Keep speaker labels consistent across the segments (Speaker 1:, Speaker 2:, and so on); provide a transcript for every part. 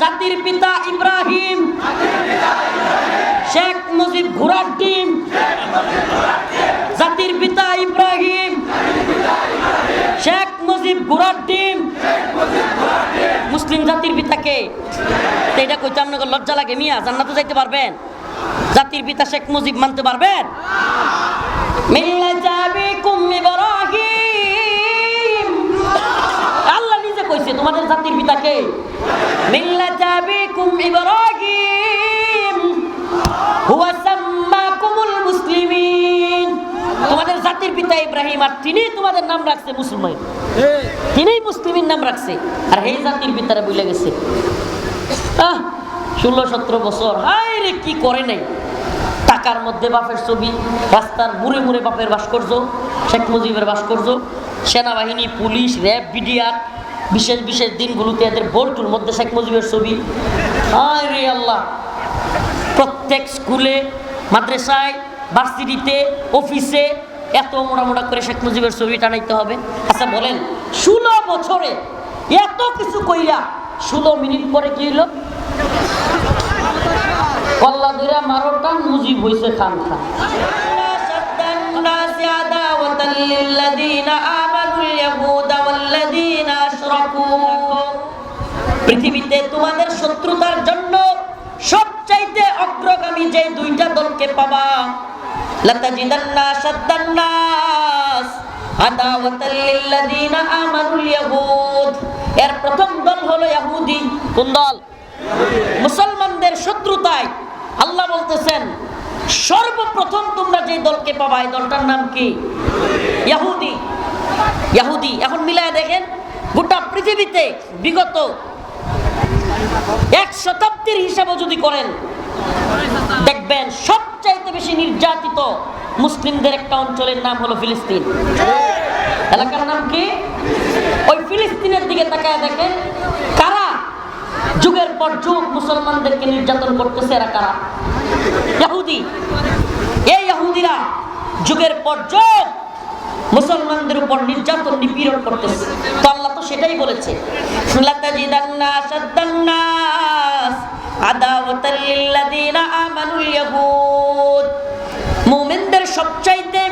Speaker 1: জাতির পিতা ইব্রাহিম। শেখ মুজিব ঘোড়ার ডিম জাতির পিতা ইব্রাহিম। শেখ মুজিব ঘোড়ার ডিম মুসলিম জাতির পিতাকে এটা কইতে আপনাকে লজ্জা লাগে মিয়া, জান্নাতে যাইতে পারবেন? জাতির পিতা শেখ মুজিব মানতে পারবেন? মিল্লাতা বিকুম ইব্রাহিম আল্লাহ নিজে কইছে তোমাদের জাতির পিতাকে মিল্লাতা বিকুম ইব্রাহিম, হুয়া সাম্মাকুমুল মুসলিমিন। তোমাদের জাতির পিতা ইব্রাহিম আর তিনি তোমাদের নাম রাখছে মুসলমান তিনিই মুসলিমের নাম রাখছে। আর এই জাতির পিতারা বুঝলে গেছে। আহ, ষোলো, সতেরো বছর, হায় রে, কি করে নাই? টাকার মধ্যে বাপের ছবি, রাস্তার মুড়ে মুড়ে বাপের ভাস্কর্য, শেখ মুজিবের ভাস্কর্য, সেনাবাহিনী, পুলিশ, র্যাব, বিডিআর বিশেষ বিশেষ দিনগুলোতে এদের বোল্টুর মধ্যে শেখ মুজিবের ছবি হায় রে আল্লাহ প্রত্যেক স্কুলে মাদ্রাসায় ভার্সিটিতে অফিসে এত মোটা মোটা করে শেখ মুজিবের ছবি টানাইতে হবে আচ্ছা বলেন ষোলো বছরে এত কিছু কইরা ষোলো মিনিট পরে কি হইলো কল্লা ধরে মারো টান মুজিব হইছে খান খান الناس عداوة للذين آمنوا اليهود والذين أشركوا পৃথিবীতে তোমাদের শত্রুতার জন্য সবচাইতে অগ্রগামী যে দুইটা দলকে পাবা এর প্রথম দল কোন দল? মুসলমানদের আল্লাহ বলতেছেন, সর্বপ্রথম তোমরা যে দলকে পাবা, এই দলটার নাম কি? এখন মিলায় দেখেন গোটা পৃথিবীতে বিগত এক শতাব্দীর হিসাবে যদি করেন, দেখবেন সবচাইতে বেশি নির্যাতিত মুসলিমদের একটা অঞ্চলের নাম হলো ফিলিস্তিন। এলাকার নাম কি? ওই ফিলিস্তিনের দিকে তাকায় দেখেন, কারা যুগের পর যুগ মুসলমানদেরকে নির্যাতন করতেছে, এরা কারা? ইহুদি এই ইহুদিরা যুগের পর যুগ মুসলমানদের উপর নির্যাতন, নিপীড়ন করতেছে। তো আল্লাহ তো সেটাই বলেছে। ইয়াহুদ মুমিনদের সবচাইতে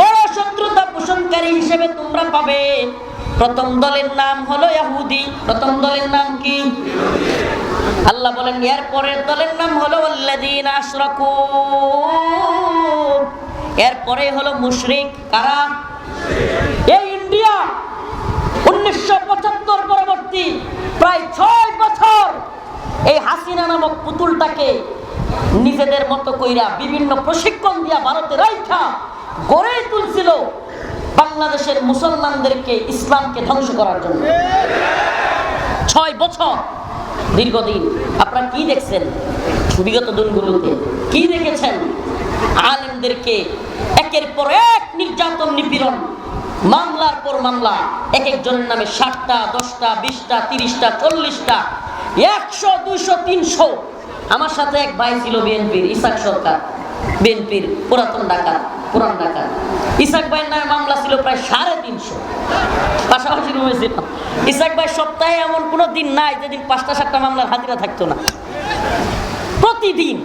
Speaker 1: বড় শত্রুতা পোষণকারী হিসেবে তোমরা পাবে। প্রথম দলের নাম হলো ইহুদি প্রথম দলের নাম কি? আল্লাহ বলেন এর পরের দলের নাম হলো আল্লাযীনা আশরাকু। এরপরে হলো মুশরিক, কারা? এই ইন্ডিয়া উনিশশো পঁচাত্তর পরবর্তী প্রায় ছয় বছর এই হাসিনা নামক পুতুলটাকে নিজেদের মতো কইরা বিভিন্ন প্রশিক্ষণ দিয়া ভারতে রাইখা গড়ে তুলছিল বাংলাদেশের মুসলমানদেরকে ইসলামকে ধ্বংস করার জন্য। ছয় বছর দীর্ঘদিন। আপনারা কি দেখছেন? বিগত দিনগুলোতে কি দেখেছেন? আলেমদেরকে একের পর এক নির্যাতন, নিপীড়ন, মামলার পর মামলা এক একজনের নামে ষাটটা, দশটা, বিশটা, তিরিশটা, চল্লিশটা, একশো, দুইশো, তিনশো। আমার সাথে এক ভাই ছিল বিএনপির, ইসাক সরকার, বিএনপির পুরাতন ঢাকা পুরান ঢাকা ইসাক ভাইয়ের নামে মামলা ছিল প্রায় সাড়ে তিনশো। পাশাপাশি রুমে ছিলাম ইসাক ভাই সপ্তাহে এমন কোনো দিন নাই যেদিন পাঁচটা, সাতটা মামলার হাজিরা থাকতো না। প্রতিদিন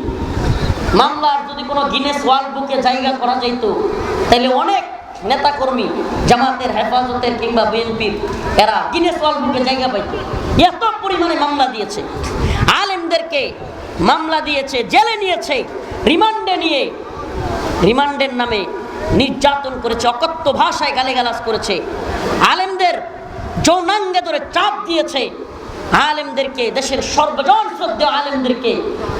Speaker 1: মামলার যদি কোনো গিনেস ওয়ার্ল্ড বুকে জায়গা করা যাইতো তাহলে অনেক নেতাকর্মী জামাতের হেফাজতের কিংবা বিএনপির এরা গিনেস ওয়ার্ল্ড বুকে জায়গা পাইতো। এত পরিমাণে মামলা দিয়েছে। আলেমদেরকে মামলা দিয়েছে, জেলে নিয়েছে, রিমান্ডে নিয়ে, রিমান্ডের নামে নির্যাতন করেছে, অকথ্য ভাষায় গালিগালাজ করেছে। আলেমদের যৌনাঙ্গে ধরে চাপ দিয়েছে। আলেমদেরকে, দেশের সর্বজন শ্রদ্ধেয় আলেমদেরকে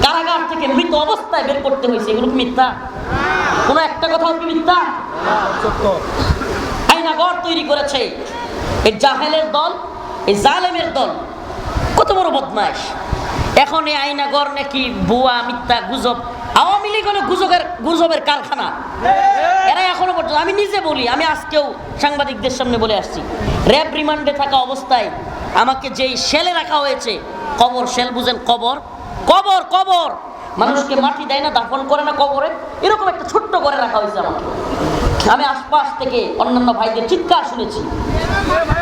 Speaker 1: কারাগার থেকে মৃত অবস্থায় বের করতে হয়েছে। এগুলো মিথ্যা? কোনো একটা কথাও কি মিথ্যা? আইনাগর তৈরি করেছে। এই জাহেলের দল, এই জালেমের দল কত বড় বদমাইশ। এখন এই আইনাগর নাকি বুয়া, মিথ্যা, গুজব আওয়ামী লীগ হলো গুজবের গুজবের কারখানা। এরা এখনও পর্যন্ত আমি নিজে বলি আমি আজকেও সাংবাদিকদের সামনে বলে আসছি। র্যাব রিমান্ডে থাকা অবস্থায় আমাকে যেই সেলে রাখা হয়েছে কবর সেল বুঝেন কবর? কবর কবর! মানুষকে মাটি দেয় না, দাফন করে না কবরে। এরকম একটা ছোট্ট করে রাখা হয়েছে আমাকে। আমি আশপাশ থেকে অন্যান্য ভাইদের চিৎকার শুনেছি।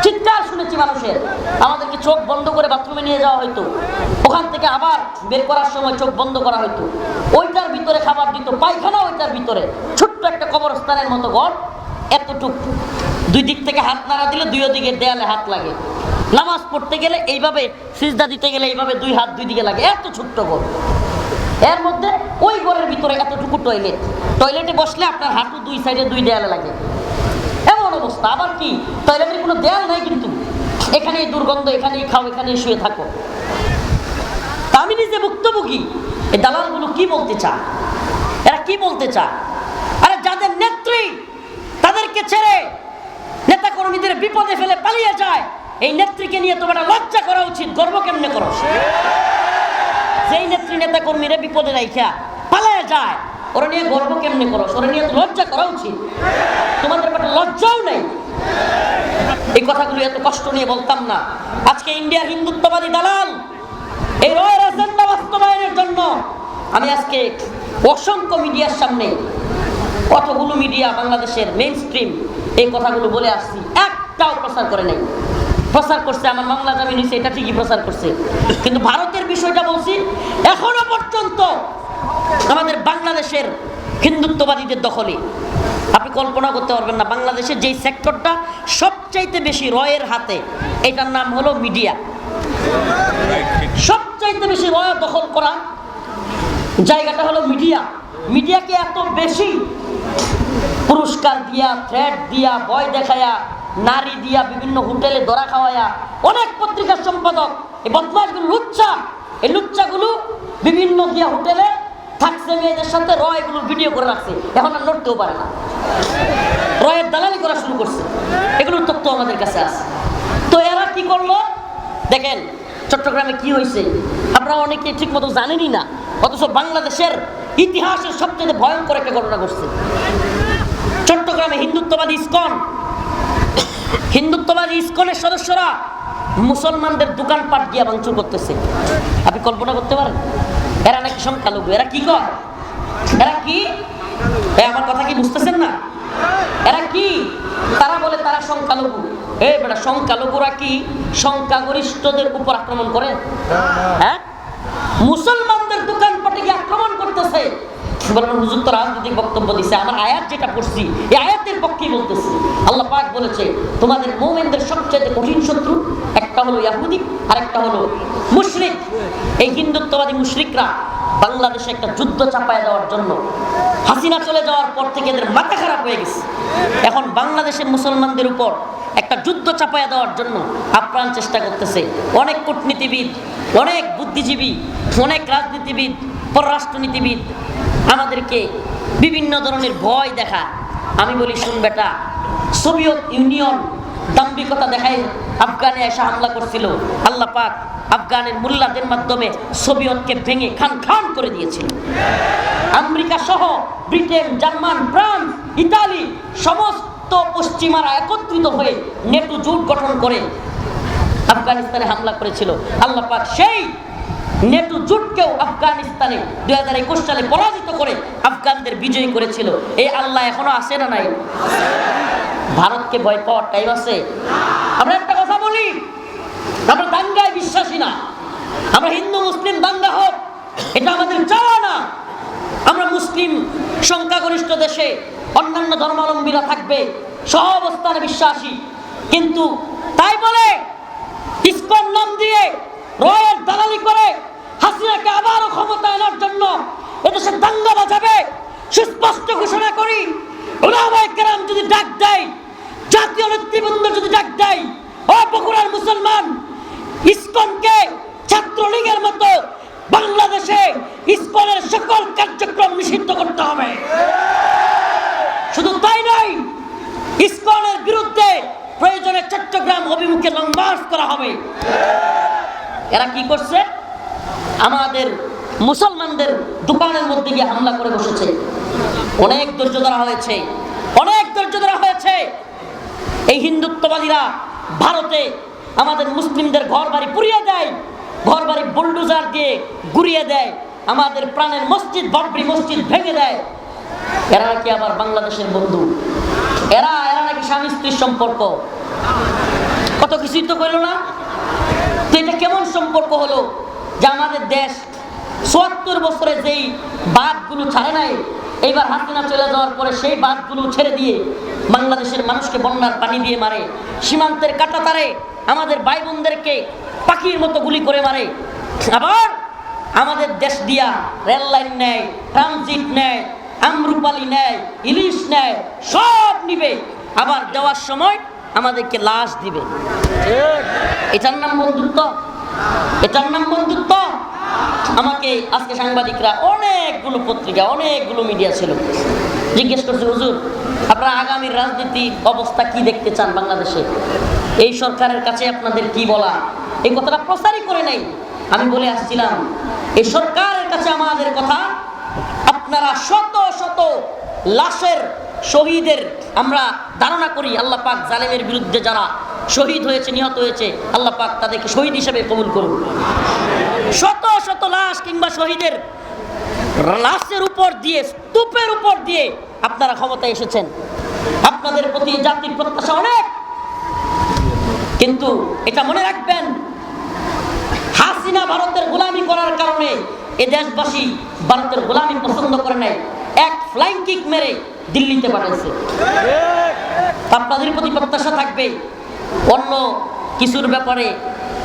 Speaker 1: চিৎকার শুনেছি মানুষের। আমাদেরকে চোখ বন্ধ করে বাথরুমে নিয়ে যাওয়া হতো ওখান থেকে আবার বের করার সময় চোখ বন্ধ করা হতো ওইটার ভিতরে খাবার দিত, পায়খানা ওইটার ভিতরে। ছোট্ট একটা কবরস্থানের মতো ঘর, এতটুক। দুই দিক থেকে হাত নাড়া দিলে দুই দিকে দেয়ালে হাত লাগে। নামাজ পড়তে গেলে এইভাবে সিজদা দিতে গেলে এইভাবে দুই হাত দুই দিকে লাগে। এত ছোট্ট ঘর। এর মধ্যে ওই ঘরের ভিতরে এতটুকু টয়লেট টয়লেটে বসলে আপনার হাঁটু দুই সাইডে দুই দেয়ালে লাগে। এমন অবস্থা। আবার কি? টয়লেটের কোনো দেয়াল নাই কিন্তু। এখানেই দুর্গন্ধ, এখানেই খাও, এখানেই শুয়ে থাকো। তা আমি নিজে ভুক্তভোগী। এই দালালগুলো কি বলতে চায়? এরা কি বলতে চায়? আরে যাদের নেত্রী, তাদেরকে ছেড়ে নেতা কর্মীদের বিপদে ফেলে পালিয়ে যায়। এই নেত্রীকে নিয়ে তোমার লজ্জা করা উচিত। গর্ব কেমনে করো? যেই নেত্রী নেতা কর্মীরা বিপদে রাইখা পালায় যায়, ওরা নিয়ে গর্ব কেমনে করো ওরা নিয়ে লজ্জা করা উচিত। তোমাদের ব্যাপারে লজ্জাও নেই। এই কথাগুলো এত কষ্ট নিয়ে বলতাম না। আজকে ইন্ডিয়া হিন্দুত্ববাদী দালাল এই রয়ের এজেন্ডা বাস্তবায়নের জন্য আমি আজকে অসংখ্য মিডিয়ার সামনে কতগুলো মিডিয়া বাংলাদেশের মেইন স্ট্রিম এই কথাগুলো বলে আসছি, একটাও প্রচার করে নেই। প্রচার করছে, আমার মামলা জামিন হয়েছে, এটা ঠিকই প্রচার করছে। কিন্তু ভারতের বিষয়টা বলছি, এখনও পর্যন্ত আমাদের বাংলাদেশের হিন্দুত্ববাদীদের দখলে। আপনি কল্পনা করতে পারবেন না, বাংলাদেশের যেই সেক্টরটা সবচাইতে বেশি রয়ের হাতে, এটার নাম হলো মিডিয়া। সবচাইতে বেশি রয় দখল করা জায়গাটা হলো মিডিয়া। মিডিয়াকে এত বেশি পুরস্কার দিয়া থ্রেড দিয়া, ভয় দেখায়া নারী দিয়া বিভিন্ন হোটেলে দরা খাওয়ায়া অনেক পত্রিকার সম্পাদক। এই বদমাশগুলো লুচ্চা এই লুচ্চাগুলো বিভিন্ন দিয়া হোটেলে থাকছে, মেয়েদের সাথে র এগুলোর ভিডিও করে রাখছে। এখন আর লড়তেও পারে না। রয়ের দালালি করা শুরু করছে। এগুলোর তথ্য আমাদের কাছে আছে। তো এরা কি করল? দেখেন, চট্টগ্রামে কি হয়েছে? আপনারা অনেকে ঠিক মতো জানেনই না। অথচ বাংলাদেশের ইতিহাসের সবচেয়ে ভয়ঙ্কর একটা ঘটনা ঘটছে। চট্টগ্রামে হিন্দুত্ববাদী ইস্কন হিন্দুত্ববাদী ইস্কনের সদস্যরা মুসলমানদের দোকানপাট গিয়া ভাঙচুর করতেছে। আপনি কল্পনা করতে পারেন? এরা নাকি সংখ্যালঘু, এরা কি কর এরা কি? আমার কথা কি বুঝতেছেন না? এরা কি? তারা বলে তারা সংখ্যালঘু। এ বেটা, সংখ্যালঘুরা কি সংখ্যাগরিষ্ঠদের উপর আক্রমণ করে? হ্যাঁ? মুসলমানদের দোকানপাটে গিয়ে আক্রমণ করতেছে। বলবেন হুজুর তো রাজনৈতিক বক্তব্য দিছে, আমার আয়াত যেটা পড়ছি, এই আয়াতের পক্ষেই বলতেছি। আল্লাহ পাক বলেছে, তোমাদের মোমেনদের সবচেয়ে কঠিন শত্রু একটা হলো ইয়াহুদি আর একটা হলো মুশরিক। এই হিন্দুত্ববাদী মুশরিকরা বাংলাদেশে একটা যুদ্ধ চাপায় দেওয়ার জন্য হাসিনা চলে যাওয়ার পর থেকে এদের মাথা খারাপ হয়ে গেছে। এখন বাংলাদেশের মুসলমানদের উপর একটা যুদ্ধ চাপায়া দেওয়ার জন্য আপ্রাণ চেষ্টা করতেছে অনেক কূটনীতিবিদ, অনেক বুদ্ধিজীবী, অনেক রাজনীতিবিদ, পররাষ্ট্রনীতিবিদ। আমাদেরকে বিভিন্ন ধরনের ভয় দেখা। আমি বলি, শুন বেটা, সোভিয়েত ইউনিয়ন দাম্ভিকতা দেখায় আফগানে এসে হামলা করছিল। আল্লাহ পাক আফগানের মোল্লাদের মাধ্যমে সোভিয়েতকে ভেঙে খান খান করে দিয়েছিল। আমেরিকা সহ ব্রিটেন, জার্মান, ফ্রান্স, ইতালি সমস্ত পশ্চিমারা একত্রিত হয়ে নেটো জোট গঠন করে আফগানিস্তানে হামলা করেছিল। আল্লাহ পাক সেই নেটো জোটকেও আফগানিস্তানে দুই হাজার একুশ সালে পরাজিত করে আফগানদের বিজয়ী করেছিল। এই আল্লাহ এখনও আছে না নাই? ভারতকে ভয় পাওয়ার টাইম আছে। আমরা একটা কথা বলি, আমরা দাঙ্গায় বিশ্বাসী না। আমরা হিন্দু, মুসলিম, দাঙ্গা হোক, এটা আমাদের চাওয়া না। আমরা মুসলিম সংখ্যাগরিষ্ঠ দেশে অন্যান্য ধর্মাবলম্বীরা থাকবে সহ অবস্থানে বিশ্বাসী। কিন্তু তাই বলে, ইসকন নাম দিয়ে রয়ের দালালি করে হাসিনাকে আবারও ক্ষমতা আনার জন্য এদেশে দাঙ্গা বাজাবে। সুস্পষ্ট ঘোষণা করি, ওলামায়ে কেরাম যদি ডাক দেয়, জাতীয় নেতৃবৃন্দ যদি ডাক দেয়, ও বগুড়ার মুসলমান, ইসকনকে ছাত্রলীগের মতো বাংলাদেশে ইসকনের সকল কার্যক্রম নিষিদ্ধ করতে হবে। শুধু তাই নয়, ইসকনের বিরুদ্ধে প্রয়োজনে চট্টগ্রাম অভিমুখে লং মার্চ করা হবে। এরা কি করছে? আমাদের মুসলমানদের দোকানের মধ্যে গিয়ে হামলা করে বসেছে। অনেক ধৈর্য ধরা হয়েছে। অনেক ধৈর্য ধরা হয়েছে। এই হিন্দুত্ববাদীরা ভারতে আমাদের মুসলিমদের ঘর বাড়ি পুড়িয়ে দেয় ঘর বাড়ি বুলডোজার দিয়ে গুড়িয়ে দেয়, আমাদের প্রাণের মসজিদ বাবরি মসজিদ ভেঙে দেয়। এরা নাকি আবার বাংলাদেশের বন্ধু? এরা এরা নাকি স্বামী স্ত্রীর সম্পর্ক? কত কিছুই তো কইল না। তো এটা কেমন সম্পর্ক হলো? যে আমাদের দেশ। চুয়াত্তর বছরে যেই বাঁধগুলো ছাড়ে নাই এইবার হাসিনা চলে যাওয়ার পরে সেই বাঁধগুলো ছেড়ে দিয়ে বাংলাদেশের মানুষকে বন্যার পানি দিয়ে মারে, সীমান্তের কাটা তারে আমাদের ভাই বোনদেরকে পাখির মতো গুলি করে মারে। আবার আমাদের দেশ দিয়া রেল লাইন নেয়, ট্রানজিট নেয়, আমরুপালি নেয়, ইলিশ নেয়, সব নিবে। আবার দেওয়ার সময় আমাদেরকে লাশ দিবে। এটার নাম বন্ধুত্ব? এটার নাম বন্ধুত্ব? আমাকে আজকে সাংবাদিকরা অনেকগুলো পত্রিকা, অনেকগুলো মিডিয়া ছিল। জিজ্ঞেস করছে, হুজুর, আপনারা আগামীর রাজনীতি অবস্থা কি দেখতে চান বাংলাদেশে? এই সরকারের কাছে আপনাদের কি বলা? এই কথাটা প্রচারই করে নাই। আমি বলে আসছিলাম, এই সরকারের কাছে আমাদের কথা, আপনারা শত শত লাশের শহীদের আমরা ধারণা করি, আল্লাহ পাক জালেমের বিরুদ্ধে যারা শহীদ হয়েছে, নিহত হয়েছে, আল্লাহ পাক তাদেরকে শহীদ হিসেবে কবুল করুন শত শত লাশ কিংবা শহীদের লাশের উপর দিয়ে, স্তূপের উপর দিয়ে আপনারা ক্ষমতায় এসেছেন। আপনাদের প্রতি জাতির প্রত্যাশা অনেক। কিন্তু এটা মনে রাখবেন, হাসিনা ভারতের গোলামি করার কারণে এ দেশবাসী ভারতের গোলামি পছন্দ করে নাই। এক ফ্লাইং কিক মেরে দিল্লিতে পাঠাইছে। আপনাদের প্রতি প্রত্যাশা থাকবে অন্য কিছুর ব্যাপারে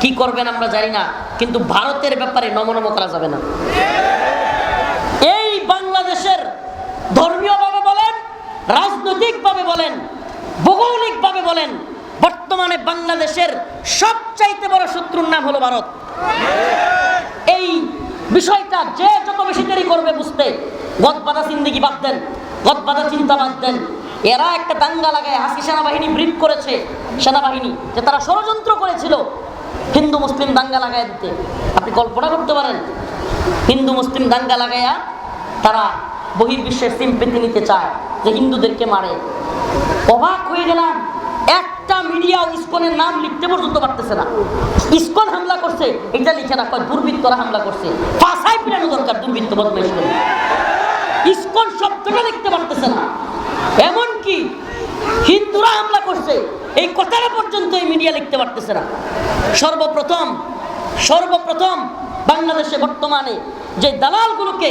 Speaker 1: কি করবেন আমরা জানি না, কিন্তু ভারতের ব্যাপারে নমনম করা যাবে না। এই বাংলাদেশের ধর্মীয়ভাবে বলেন, রাজনৈতিকভাবে বলেন, ভৌগোলিকভাবে বলেন, বর্তমানে বাংলাদেশের সবচাইতে বড় শত্রুর নাম হলো ভারত। এই বিষয়টা যে যত বেশি দেরি করবে বুঝতে, গদবাদা জিন্দিগি বাদ দেন, গদবাদা চিন্তা বাদ দেন। এরা একটা দাঙ্গা লাগায় হাসি সেনাবাহিনী ব্রিফ করেছে সেনাবাহিনী যে তারা ষড়যন্ত্র করেছিল হিন্দু মুসলিম দাঙ্গা লাগায় দিতে। আপনি কল্পনা করতে পারেন, হিন্দু মুসলিম দাঙ্গা লাগাইয়া তারা বহির্বিশ্বের সিম্পেতি নিতে চায় যে হিন্দুদেরকে মারে। অবাক হয়ে গেলাম, একটা মিডিয়া ইস্কনের নাম লিখতে পর্যন্ত পারতেছে না। ইস্কন হামলা করছে, এটা লিখে কয় দুর্বৃত্তরা হামলা করছে। ফাঁসাই পিরানো দরকার দুর্বৃত্ত বদমাইশ করে ইসকন শব্দটা লিখতে পারতেছে না। এমনকি হিন্দুরা হামলা করছে, এই কথাটা পর্যন্ত এই মিডিয়া লিখতে পারতেছে না। সর্বপ্রথম সর্বপ্রথম বাংলাদেশে বর্তমানে যে দালালগুলোকে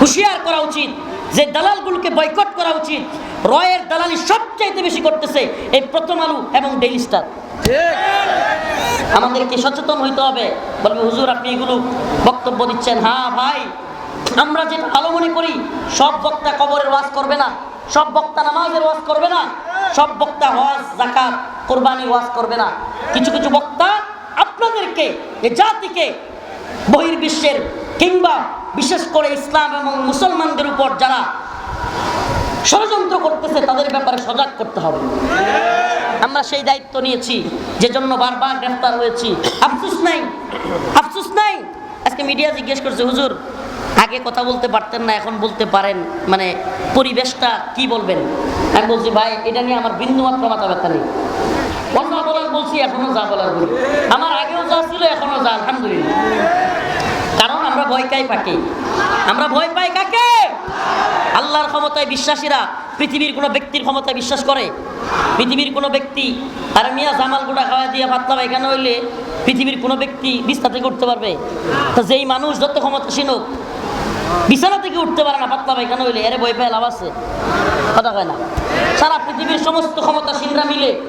Speaker 1: হুঁশিয়ার করা উচিত, যে দালালগুলোকে বয়কট করা উচিত, রয়ের দালালি সবচাইতে বেশি করতেছে এই প্রথম আলু এবং ডেইলি স্টার আমাদেরকে সচেতন হইতে হবে। বলবে, হুজুর, আপনি এগুলো বক্তব্য দিচ্ছেন। হ্যাঁ ভাই। আমরা যেটা ভালো মনে করি, সব বক্তা কবরের ওয়াজ করবে না, সব বক্তা নামাজের ওয়াজ করবে না, সব বক্তা হজ জাকাত কোরবানি ওয়াজ করবে না। কিছু কিছু বক্তা আপনাদেরকে জাতিকে বহির্বিশ্বের কিংবা বিশেষ করে ইসলাম এবং মুসলমানদের উপর যারা ষড়যন্ত্র করতেছে, তাদের ব্যাপারে সজাগ করতে হবে। আমরা সেই দায়িত্ব নিয়েছি যে জন্য বারবার গ্রেফতার হয়েছি। আফসুস নাই আফসুস নাই। আজকে মিডিয়া জিজ্ঞেস করছে, হুজুর আগে কথা বলতে পারতেন না, এখন বলতে পারেন। মানে পরিবেশটা কি বলবেন? আমি বলছি, ভাই, এটা নিয়ে আমার বিন্দু মাত্র মাথা ব্যথা নেই। অন্য বলার বলছি, এখনও যা বলার বলি। আমার আগেও যা ছিল, এখনও যা, আলহামদুলিল্লাহ। কারণ আমরা ভয় কাই কাকে? আমরা ভয় পাই কাকে? আল্লাহর ক্ষমতায় বিশ্বাসীরা পৃথিবীর কোনো ব্যক্তির ক্ষমতায় বিশ্বাস করে। পৃথিবীর কোনো ব্যক্তি, আর মিয়া, জামাল গুড়া খাওয়া দিয়ে পাতলা পায়খানা হইলে? পৃথিবীর কোনো ব্যক্তি বিস্তার করতে পারবে? তো যেই মানুষ যত ক্ষমতাসীন হোক বিছানা থেকে উঠতে পারে না, পাতলা পায়খানা হইলে, এর ভয় পায় লাভ আছে? কথা কয় না। সারা পৃথিবীর সমস্ত ক্ষমতা ক্ষমতাসীনরা মিলে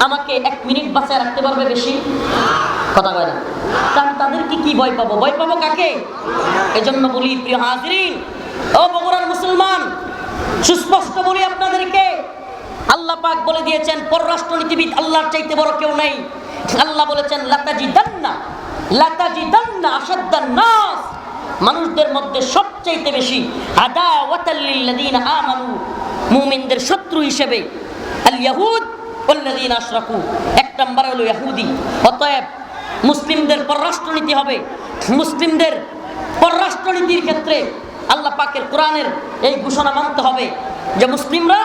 Speaker 1: আমাকে এক মিনিট বাঁচায় রাখতে পারবে বেশি? কথা কয় না। কারণ তাদেরকে কি ভয় পাবো? ভয় পাবো কাকে? এজন্য বলি, প্রিয় হাজরিন, ও বগুড়ার মুসলমান, সুস্পষ্ট বলি আপনাদেরকে, আল্লাহ পাক বলে দিয়েছেন, পররাষ্ট্রনীতিবিদ আল্লাহর চাইতে বড় কেউ নাই। আল্লাহ বলেছেন লাতাজি দান্না লাতাজি দান্না আসাদ্দান নাস। মানুষদের মধ্যে সবচাইতে বেশি আদা ওয়াতাল্লিল্লাযীনা আমানু, মুমিনদের শত্রু হিসেবে আল ইয়াহুদ ওয়াল্লাযীনা আশরাকু। এক নম্বর হলো ইহুদি অতএব মুসলিমদের পররাষ্ট্রনীতি হবে। মুসলিমদের পররাষ্ট্রনীতির ক্ষেত্রে আল্লাহ পাকের কোরআনের এই ঘোষণা মানতে হবে যে মুসলিমরা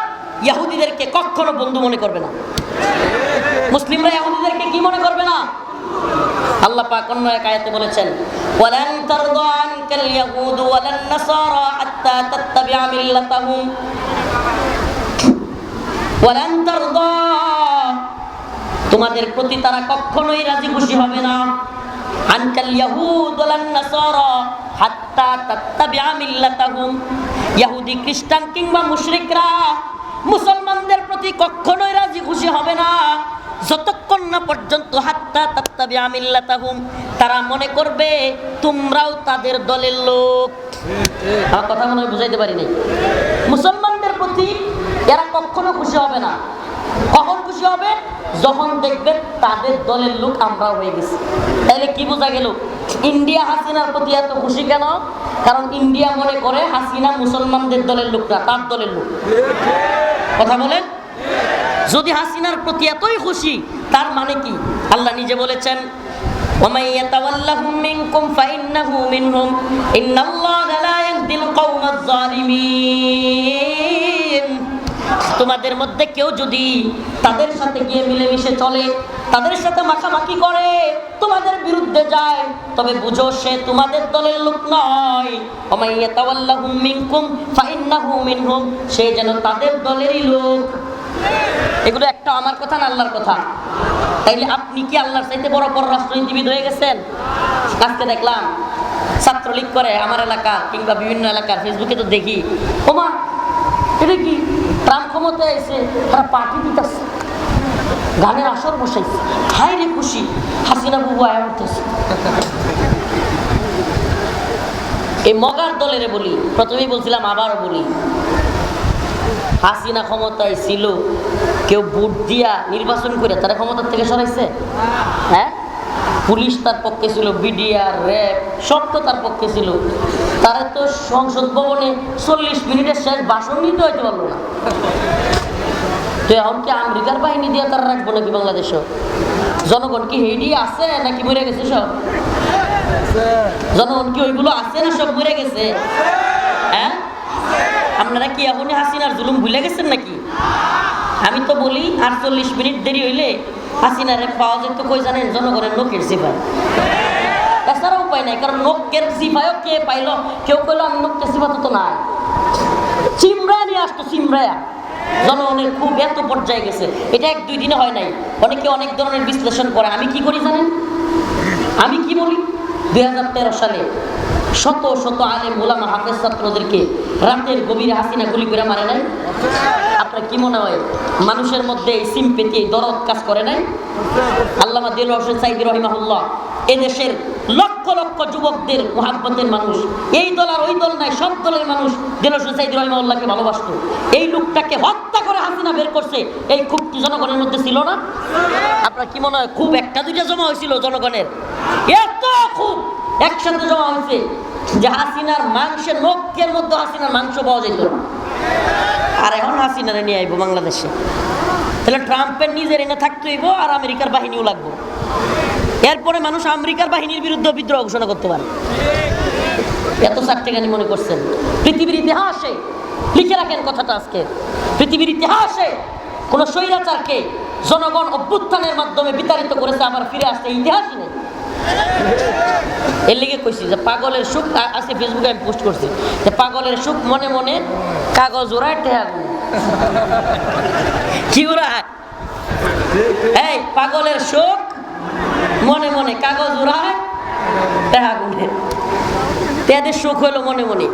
Speaker 1: ইয়াহুদিদেরকে কখনো বন্ধু মনে করবে না। মুসলিমরা ইয়াহুদিদেরকে কি মনে করবে না? আল্লাহ পাক অন্য এক আয়াতে বলেছেন, ওয়ালান তারদা আনকাল ইয়াহুদ ওয়ালান নাসারা হাত্তা তাত্তাবি'a মিল্লাতাহুম। ওয়ালান তারদা, তোমাদের প্রতি তারা কখনোই রাজি খুশি হবে না। আনকাল ইয়াহুদ ওয়ালান নাসারা হাত্তা তাত্তাবি'a মিল্লাতাহুম। ইহুদি খ্রিস্টান কিংবা মুশরিকরা মুসলমানদের প্রতি কখনোই রাজি খুশি হবে না। যতক্ষণ না পর্যন্ত হাত্তা তাত্তাবি আমিল্লাতাহুম তারা মনে করবে তোমরাও তাদের দলের লোক। কথা মনে বুঝাইতে পারিনি। মুসলমানদের প্রতি এরা কখনো খুশি হবে না। কখন খুশি হবে? যখন দেখবে তাদের দলের লোক আমরাও হয়ে গেছি। তাইলে কি বোঝা গেল? ইন্ডিয়া হাসিনার প্রতি এত খুশি কেন? কারণ ইন্ডিয়া মনে করে হাসিনা মুসলমানদের দলের লোকরা তার দলের লোক। কথা বলেন? হ্যাঁ। যদি হাসিনার প্রতি এতই খুশি, তার মানে কি? আল্লাহ নিজে বলেছেন তোমাদের মধ্যে কেউ যদি তাদের সাথে গিয়ে মিলেমিশে চলে, তাদের সাথে মাখামাখি করে, তোমাদের বিরুদ্ধে যায়, তবে বুঝো সে তোমাদের দলের লোক নয়। সে যেন তাদের দলেরই লোক। এগুলো একটা আমার কথা না আল্লাহর কথা। তাইলে আপনি কি আল্লাহর চাইতে বড় বড় রাষ্ট্রনীতিবিদ হয়ে গেছেন? আজকে দেখলাম ছাত্রলীগ করে আমার এলাকা কিংবা বিভিন্ন এলাকার ফেসবুকে তো দেখি। ওমা, এটা কি ট্রাম্প ক্ষমতায় এসে তারা পার্টি দিতেছে। গানের আসর বসাইছে। হাই রে খুশি, হাসিনা বুবু আয়া উঠতেছে এই মগার দলের বলি, প্রথমেই বলছিলাম আবারও বলি, হাসিনা ক্ষমতায় ছিল কেউ ভোট দিয়া নির্বাচন করে তারা ক্ষমতার থেকে সরাইছে? হ্যাঁ? পুলিশ তার পক্ষে ছিল, বিডিআর, র্যাব, সব তো তার পক্ষে ছিল। তারা তো সংসদ ভবনে চল্লিশ মিনিটের শেষ ভাষণ নিতে হইতে পারল না। তো এখন কি আমেরিকার বাহিনী দিয়ে তারা রাখব নাকি বাংলাদেশও? জনগণ কি হেডি আছে নাকি মরে গেছে সব? জনগণ কি ওইগুলো আছে না সব মরে গেছে? হ্যাঁ? আপনারা কি এখনই হাসিনার জুলুম ভুলে গেছেন নাকি? আমি তো বলি, আটচল্লিশ মিনিট দেরি হইলে হাসিনারে পাওয়া যেত কই জানেন? জনগণের নোকের সিফাই। তাছাড়া উপায় নাই, কারণ নোকের সিফাইও কে পাইলো? কেউ কইলো, আমি নোকের সিফা তো নাই। চিমড়া নিয়ে আসতো, চিমড়ায়া। জনগণের খুব এত পর্যায়ে গেছে। এটা এক দুই দিনে হয় নাই। অনেকে অনেক ধরনের বিশ্লেষণ করে। আমি কি করি জানেন? আমি কি বলি? দু হাজার তেরো সালে শত শত আলেম মোলামা হাফেজ ছাত্রদেরকে রাতের গভীরে হাসিনা গুলি করে মারে নাই? আপনার কি মনে হয়, মানুষের মধ্যে এই সিম্পেতি দরদ কাজ করে নাই? আল্লামা দিল হোসেন সাইদি রহিমাহুল্লাহ, এদেশের লক্ষ লক্ষ যুবকদের মহাব্বতের মানুষ, এই দল আর ওই দল নাই, সব দলের মানুষ দিল হোসেন সাইদি রহিমাহুল্লাহকে ভালোবাসতো। এই লোকটাকে হত্যা করে হাসিনা বের করছে, এই খুব জনগণের মধ্যে ছিল না? আপনার কি মনে হয়, খুব একটা দুইটা জমা হয়েছিল জনগণের? এত খুব একসাথে জমা হয়েছে। যে হাসিনার মাংসের নখের মধ্যে হাসিনার মাংস পাওয়া যেত আর এখন হাসিনারে নিয়ে আইবো বাংলাদেশে। তাহলে ট্রাম্পের নিজের এনে থাকতে হইব আর আমেরিকার বাহিনীও লাগবো। এরপরে মানুষ আমেরিকার বাহিনীর বিরুদ্ধে বিদ্রোহ ঘোষণা করতে পারে। এত চারটেখানি মনে করছেন। পৃথিবীর ইতিহাসে, লিখে রাখেন কথাটা আজকে। পৃথিবীর ইতিহাসে কোন স্বৈরাচারকে জনগণ অভ্যুত্থানের মাধ্যমে বিতাড়িত করেছে, আবার ফিরে আসছে। ইতিহাসই নেই। এর লিগে কইছি যে পাগলের সুখ আ- আজকে ফেসবুকে আমি পোস্ট করছি। যে পাগলের সুখ মনে মনে কাগজ টেহা গুনে। কি ওড়ায় এই পাগলের সুখ মনে মনে কাগজ ওড়ায় টেহা গুনে সুখ হলো মনে মনে।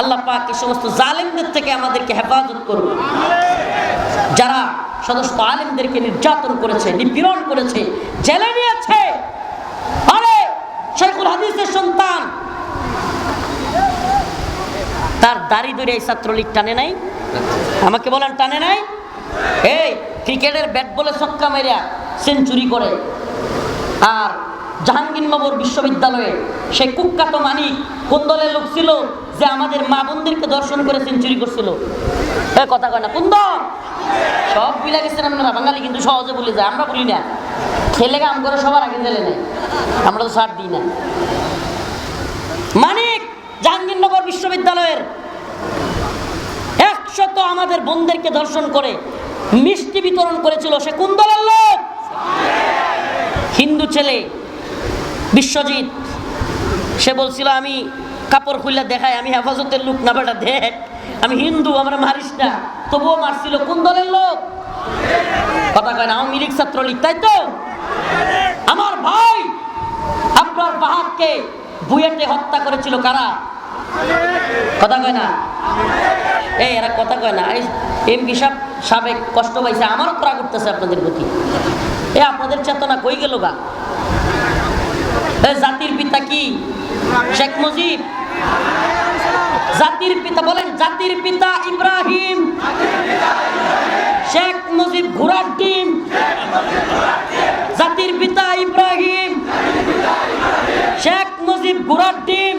Speaker 1: আল্লাহ পাক এই সমস্ত জালেমদের থেকে আমাদেরকে হেফাজত করুন। যারা সদস্য আলেমদেরকে নির্যাতন করেছে, নিপীড়ন করেছে, জেলে নিয়েছে সন্তান। তার দাড়ি দড়ি এই ছাত্রলীগ টানে নাই? আমাকে বলেন টানে নাই? এই, ক্রিকেটের ব্যাট বলে ছক্কা মেরিয়া সেঞ্চুরি করে। আর জাহাঙ্গীরনগর বিশ্ববিদ্যালয়ে সেই কুখ্যাত মানিক, কোন দলের লোক ছিল? যে আমাদের মা বোনদেরকে দর্শন করে সেঞ্চুরি করছিল। কথা কয় না, কোন দল? সব মিলা গেছেন আপনারা বাঙালি কিন্তু সহজে বলে যায়, আমরা বলি না। খেলে কাম করে সবার আগে জেলে নেয়, আমরা তো ছাড় দিই না। মানিক, জাহাঙ্গীরনগর বিশ্ববিদ্যালয়ের একশত আমাদের বোনদেরকে দর্শন করে মিষ্টি বিতরণ করেছিল সে কোন দলের লোক? হিন্দু ছেলে, বিশ্বজিৎ। সে বলছিল, আমি কাপড় খুললে দেখাই আমি হেফাজতের লোক না বেটা, দেখ, আমি হিন্দু, আমরা মারিস না। তবুও মারছিল, কোন দলের লোক? কথা কয় না, আওয়ামী লীগ ছাত্রলীগ, তাই তো? আমার ভাই আপনার বাহাককে বুয়েটে হত্যা করেছিল কারা? কথা কয় না, এই, এরা কথা কয় না, এই এমপি সাহেব, সাবেক কষ্ট পাইছে আমারও তোরা করতেছে আপনাদের প্রতি। এ, আপনাদের চেতনা কই গেল এ, জাতির পিতা কি? শেখ মুজিব। জাতির পিতা, বলেন, জাতির পিতা ইব্রাহিম। শেখ মুজিব ঘোড়ার ডিম। জাতির পিতা ইব্রাহিম। শেখ মুজিব ঘোড়ার ডিম।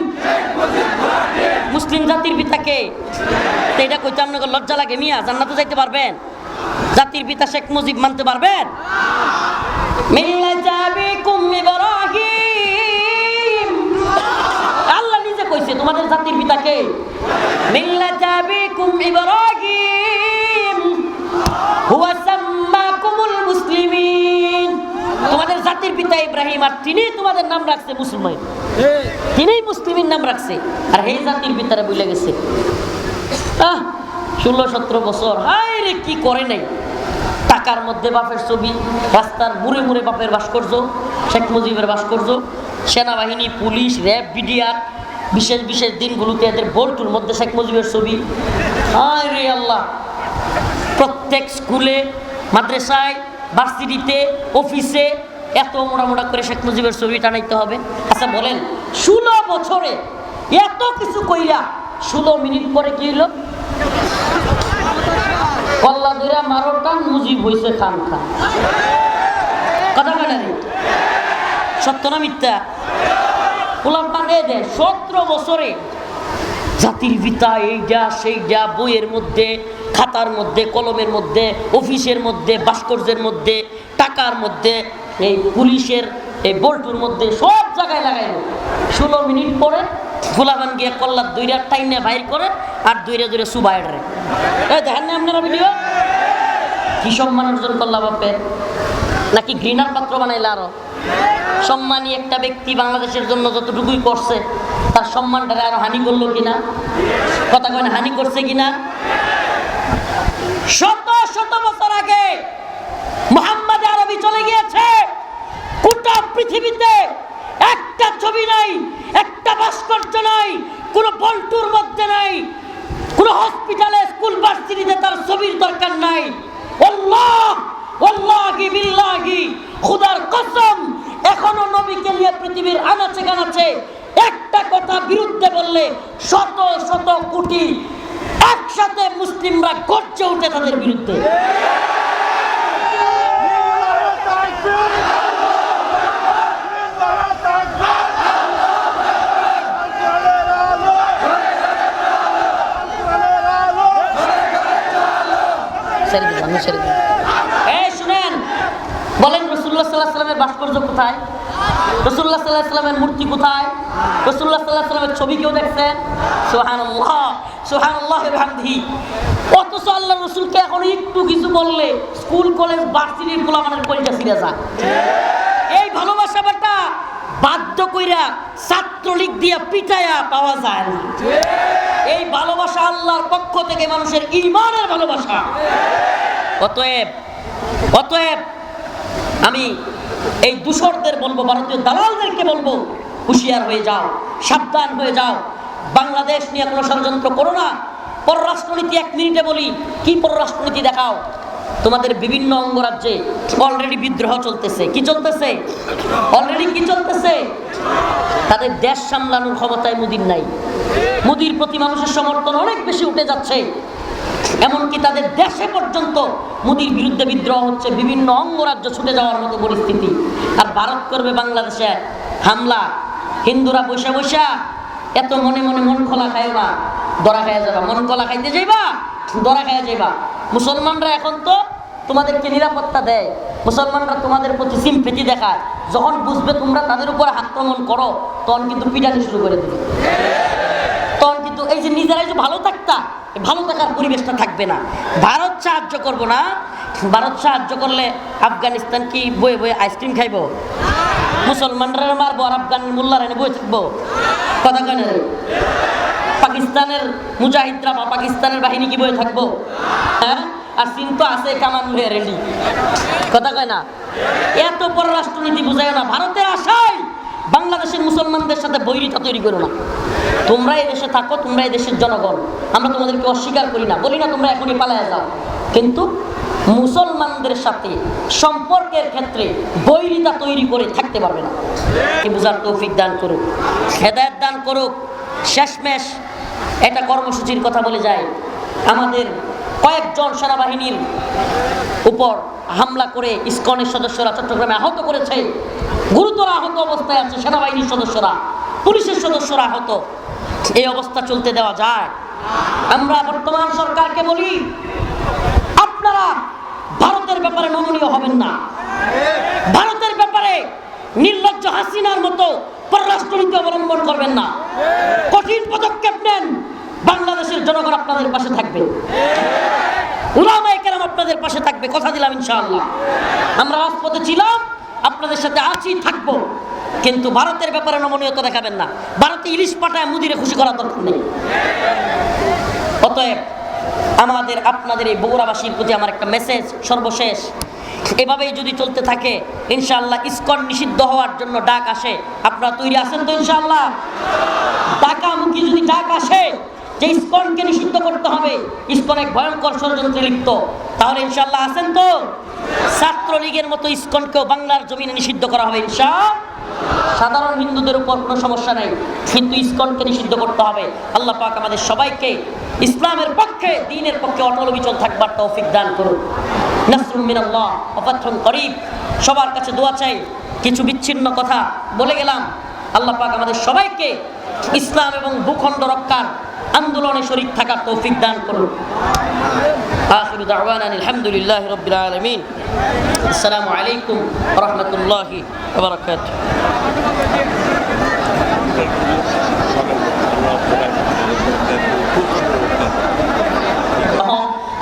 Speaker 1: মুসলিম জাতির পিতাকে এটা কইতে আপনাকে লজ্জা লাগে, মিয়া, জান্নাতে যাইতে পারবেন? জাতির পিতা শেখ মুজিব মানতে পারবেন? মিল্লাত আবিকুম ইব্রাহিম আল্লাহ নিজে কইছে তোমাদের জাতির পিতাকে। মিল্লাত আবিকুম ইব্রাহিম হুয়া সাম্মাকুমুল মুসলিমিন। তোমাদের জাতির পিতা ইব্রাহিম আর তিনি তোমাদের নাম রাখছে মুসলমান তিনিই মুসলিমের নাম রাখছে। আর এই জাতির পিতারা বলে গেছে। আহ ষোলো সতেরো বছর হাই রে কি করে নাই? টাকার মধ্যে বাপের ছবি রাস্তার মুড়ে মুড়ে বাপের ভাস্কর্য শেখ মুজিবের ভাস্কর্য সেনাবাহিনী পুলিশ র্যাব বিডিআর বিশেষ বিশেষ দিনগুলোতে এদের বোল্টুর মধ্যে শেখ মুজিবের ছবি। হায় রে আল্লাহ। প্রত্যেক স্কুলে, মাদ্রাসায়, ভার্সিটিতে, অফিসে এত মোটা মোটা করে শেখ মুজিবের ছবি টানাইতে হবে। আচ্ছা বলেন, ষোলো বছরে এত কিছু কইরা ষোলো মিনিট পরে কি হইল? কল্লা দুরা মারো টান, মুজিব হইছে খান খান। কথা রে? সত্য না মিথ্যা? গোলাম পান এ দেয়। সতেরো বছরে জাতির পিতা এইটা সেইটা বইয়ের মধ্যে, খাতার মধ্যে, কলমের মধ্যে, অফিসের মধ্যে, ভাস্কর্যের মধ্যে, টাকার মধ্যে, এই পুলিশের, এই বল্টুর মধ্যে সব জায়গায় লাগাইল। ষোলো মিনিট পরে ফুলাবান গিয়ে কল্লার দুইটা টাইনে বাইর করে আর দুইটা দুইটা সুবাই রে এই দেখেন না আপনারা ভিডিও কি সম্মান অর্জন করলা বাপের নাকি ঘৃণার পাত্র বানাইলা আরও? সম্মানী একটা ব্যক্তি বাংলাদেশের জন্য যতটুকুই করছে তার সম্মানটারে আরও হানি করল কিনা? কথা কয় না, হানি করছে কিনা? শত শত বছর আগে মোহাম্মদ আরবি চলে গিয়েছে। গোটা পৃথিবীতে একটা ছবি নাই একটা ভাস্কর্য নাই কোনো বল্টুর মধ্যে নাই কোনো হসপিটালে স্কুল ভার্সিটিতে তার ছবির দরকার নাই। আল্লাহ! আল্লাহি বিল্লাহি, খুদার কসম, এখনও নবীকে নিয়ে পৃথিবীর আনাচে কানাচে একটা কথা বিরুদ্ধে বললে শত শত কোটি একসাথে মুসলিমরা গর্জে উঠে তাদের বিরুদ্ধে। ছেড়ে বলেন রসুল্লাহ সাল্লাহ সাল্লামের ভাস্কর্য কোথায়? রসুল্লাহ সাল্লাহ সাল্লামের মূর্তি কোথায়? রসুল্লাহ সাল্লাহ সাল্লামের ছবি কেউ দেখছেন? সোহান রসুলকে বললে স্কুল, কলেজ এই বাধ্য কইরা ছাত্রলীগ দিয়া পাওয়া যায় এই ভালোবাসা আল্লাহর পক্ষ থেকে মানুষের ইমানের ভালোবাসা। অতএব অতএব আমি এই দূষরদের বলব, ভারতীয় দালালদেরকে বলব, হুঁশিয়ার হয়ে যাও, সাবধান হয়ে যাও। বাংলাদেশ নিয়ে কোনো ষড়যন্ত্র করো না। পররাষ্ট্রনীতি এক মিনিটে বলি, কি পররাষ্ট্রনীতি দেখাও? তোমাদের বিভিন্ন অঙ্গরাজ্যে অলরেডি বিদ্রোহ চলতেছে। কি চলতেছে? অলরেডি কি চলতেছে? তাদের দেশ সামলানোর ক্ষমতায় মুদির নাই। মোদির প্রতি মানুষের সমর্থন অনেক বেশি উঠে যাচ্ছে। এমনকি তাদের দেশে পর্যন্ত মোদির বিরুদ্ধে বিদ্রোহ হচ্ছে, বিভিন্ন অঙ্গরাজ্য ছুটে যাওয়ার মতো পরিস্থিতি। আর ভারত করবে বাংলাদেশে হামলা। হিন্দুরা বৈশা বৈশা এত মনে মনে মন খোলা খায় না, দরা খাইয়া যাবা। মন কলা খাইতে যাইবা, দরা খাইয়া যাইবা। মুসলমানরা এখন তো তোমাদেরকে নিরাপত্তা দেয়। মুসলমানরা তোমাদের প্রতি সিম্পেতি দেখায়। যখন বুঝবে তোমরা তাদের উপর আক্রমণ করো, তখন কিন্তু পিটানি শুরু করে দেবে। তখন কিন্তু এই যে নিজেরাই যে ভালো থাকতা ভালো থাকার পরিবেশটা থাকবে না। ভারত সাহায্য করব না। ভারত সাহায্য করলে আফগানিস্তান কি বয়ে বয়ে আইসক্রিম খাইব? মুসলমানরা মারবো আর আফগান মোল্লারা এনে বই থাকব? কথা কেন পাকিস্তানের মুজাহিদরা বা পাকিস্তানের বাহিনী কি বই থাকব? হ্যাঁ? আর চীন তো আছে কামান লয়ে রেডি। কথা কয় না? এত পররাষ্ট্রনীতি বুঝায় না। ভারতের আশায় বাংলাদেশের মুসলমানদের সাথে বৈরিতা তৈরি করো না। তোমরা এই দেশে থাকো তোমরা এই দেশের জনগণ। আমরা তোমাদেরকে অস্বীকার করি না, বলি না তোমরা এখনই পালায় যাও। কিন্তু মুসলমানদের সাথে সম্পর্কের ক্ষেত্রে বৈরিতা তৈরি করে থাকতে পারবে না। বুঝার তৌফিক দান করুক, হেদায়ত দান করুক। শেষমেশ এটা কর্মসূচির কথা বলে যায় আমাদের কয়েকজন সেনাবাহিনীর উপর হামলা করে ইস্কনের সদস্যরা চট্টগ্রামে আহত করেছে। গুরুতর আহত অবস্থায় আছে সেনাবাহিনীর সদস্যরা, পুলিশের সদস্যরা আহত। এই অবস্থা চলতে দেওয়া যায়। আমরা বর্তমান সরকারকে বলি, আপনারা ভারতের ব্যাপারে নমনীয় হবেন না। ভারতের ব্যাপারে নির্লজ্জ হাসিনার মতো পররাষ্ট্রনীতি অবলম্বন করবেন না। কঠিন পদক্ষেপ নেন। বাংলাদেশের জনগণ আপনাদের পাশে থাকবে। উলামায়ে আপনাদের পাশে থাকবে, কথা দিলাম ইনশাআল্লাহ। আমরা রাজপথে ছিলাম, আপনাদের সাথে আছি, থাকব। কিন্তু ভারতের ব্যাপারে নমনীয়তা দেখাবেন না। ভারতে ইলিশ পাঠায় মুদিরে খুশি করার দরকার নেই। অতএব আমাদের, আপনাদের এই বগুড়াবাসীর প্রতি আমার একটা মেসেজ সর্বশেষ। এভাবেই যদি চলতে থাকে, ইনশাআল্লাহ ইসকন নিষিদ্ধ হওয়ার জন্য ডাক আসে। আপনারা তৈরি আছেন তো ইনশাআল্লাহ? ডাকামুখী যদি ডাক আসে যে ইসকনকে নিষিদ্ধ করতে হবে, ইসকন এক ভয়ঙ্কর ষড়যন্ত্রে লিপ্ত। তাহলে ইনশাল্লাহ আছেন তো? ছাত্রলীগের মতো ইসকনকেও বাংলার জমিনে নিষিদ্ধ করা হবে ইনশা সাধারণ হিন্দুদের উপর কোনো সমস্যা নেই, কিন্তু ইসকনকে নিষিদ্ধ করতে হবে। আল্লাহ পাক আমাদের সবাইকে ইসলামের পক্ষে, দিনের পক্ষে অটল বিচল থাকবার তৌফিক দান করুন। নাসরুম মিনাল্লাহ ফাতহুন করিব। সবার কাছে দোয়া চাই, কিছু বিচ্ছিন্ন কথা বলে গেলাম। আল্লাহ পাক আমাদের সবাইকে ইসলাম এবং ভূখণ্ড রক্ষার আন্দোলনে শরীর থাকার তৌফিক দান করুন। আখির দাওয়ান আলহামদুলিল্লাহ রবিল আলমিন। আসসালামু আলাইকুম রহমতুল্লাহ বরকাত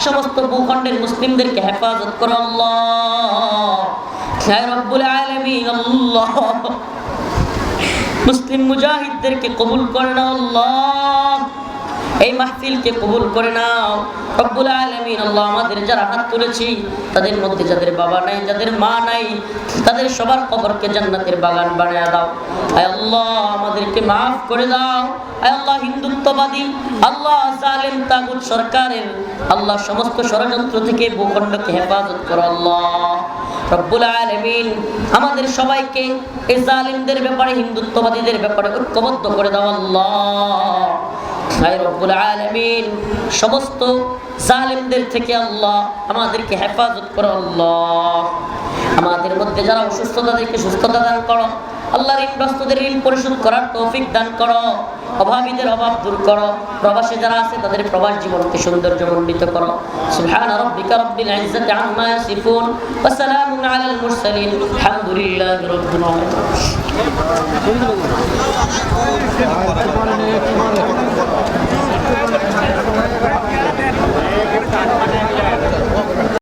Speaker 1: সমস্ত ভূখণ্ডের মুসলিমদেরকে হেফাজত করো আল্লাহ। রব্বুল আলামিন, আল্লাহ। মুসলিম মুজাহিদদেরকে কবুল করেন আল্লাহ। এই মাহফিলকে কবুল করে নাও। রব্বুল আলামিন, আল্লাহ আমাদের যারা হাত তুলেছি, তাদের মধ্যে যাদের বাবা নাই, যাদের মা নাই, তাদের সবার কবরকে জান্নাতের বাগান বানিয়ে দাও। আয় আল্লাহ, আমাদেরকে মাফ করে দাও। আয় আল্লাহ, হিন্দুত্ববাদী, আল্লাহ জালেম, তাগুত সরকারের, আল্লাহ সমস্ত ষড়যন্ত্র থেকে ভূখণ্ডকে হেফাজত করো আল্লাহ। রব্বুল আলামিন, আমাদের সবাইকে এই জালিমদের ব্যাপারে, হিন্দুত্ববাদীদের ব্যাপারে ঐক্যবদ্ধ করে দাও আল্লাহ। হায় রব্বুল আলামিন, সমস্ত জালিমদের থেকে আল্লাহ আমাদেরকে হেফাজত করো আল্লাহ। আমাদের মধ্যে যারা অসুস্থ তাদেরকে সুস্থতা দান করো আল্লাহ ঋণগ্রস্তদের ঋণ পরিশোধ করার তৌফিক দান করো। অভাবীদের অভাব দূর করো। প্রবাসে যারা আছে, তাদের প্রবাস জীবনকে সৌন্দর্য মণ্ডিত করো। সুবহান রাব্বিকা রাব্বিল ইজ্জাতি আম্মা ইয়াসিফুন ওয়া সালামুন আলাল মুরসালিন। আলহামদুলিল্লাহি রাব্বিল আলামিন।